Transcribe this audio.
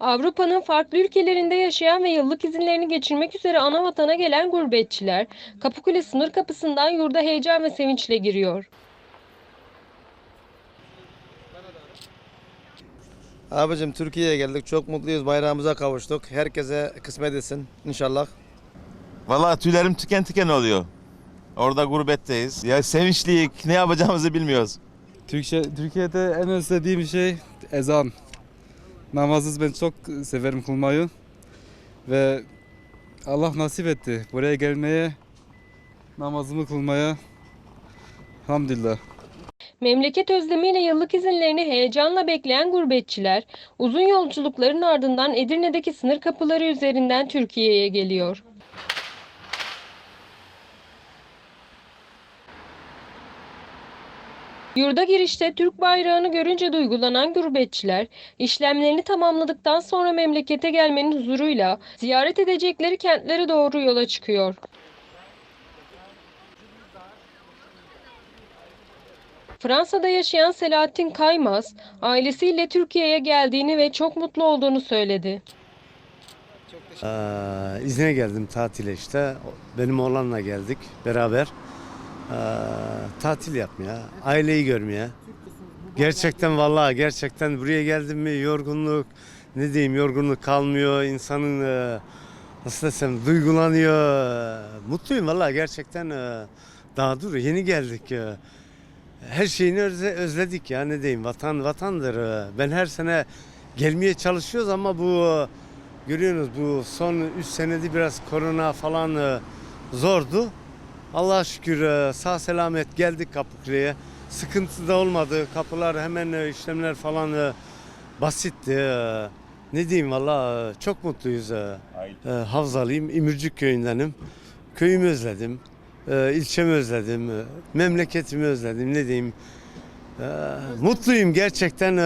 Avrupa'nın farklı ülkelerinde yaşayan ve yıllık izinlerini geçirmek üzere ana vatana gelen gurbetçiler, Kapıkule sınır kapısından yurda heyecan ve sevinçle giriyor. Abicim Türkiye'ye geldik. Çok mutluyuz. Bayrağımıza kavuştuk. Herkese kısmet etsin inşallah. Vallahi tüylerim tüken tüken oluyor. Orada gurbetteyiz. Ya sevinçliyik. Ne yapacağımızı bilmiyoruz. Türkçe, Türkiye'de en özlediğim şey ezan. Namazız ben çok severim kılmayı. Ve Allah nasip etti buraya gelmeye, namazımı kılmaya. Hamdülillah. Memleket özlemiyle yıllık izinlerini heyecanla bekleyen gurbetçiler, uzun yolculukların ardından Edirne'deki sınır kapıları üzerinden Türkiye'ye geliyor. Yurda girişte Türk bayrağını görünce duygulanan gurbetçiler, işlemlerini tamamladıktan sonra memlekete gelmenin huzuruyla ziyaret edecekleri kentlere doğru yola çıkıyor. Fransa'da yaşayan Selahattin Kaymaz, ailesiyle Türkiye'ye geldiğini ve çok mutlu olduğunu söyledi. Ee, izne geldim tatile işte. Benim oğlanla geldik beraber. Ee, tatil yapmaya, aileyi görmeye. Gerçekten vallahi gerçekten buraya geldim mi yorgunluk, ne diyeyim yorgunluk kalmıyor. İnsanın e, nasıl desem duygulanıyor. Mutluyum vallahi gerçekten e, daha dur yeni geldik. e. Her şeyini özle- özledik ya ne diyeyim vatan vatandır. Ben her sene gelmeye çalışıyoruz ama bu Görüyorsunuz bu son 3 senede biraz korona falan zordu. Allah'a şükür e, sağ selamet geldik Kapıkule'ye. Sıkıntı da olmadı. Kapılar hemen e, işlemler falan e, basitti. Ne diyeyim valla çok mutluyuz. Havzalıyım, İmürcük köyündenim. Köyümü özledim. İlçemi özledim. Memleketimi özledim. Ne diyeyim. Mutluyum gerçekten.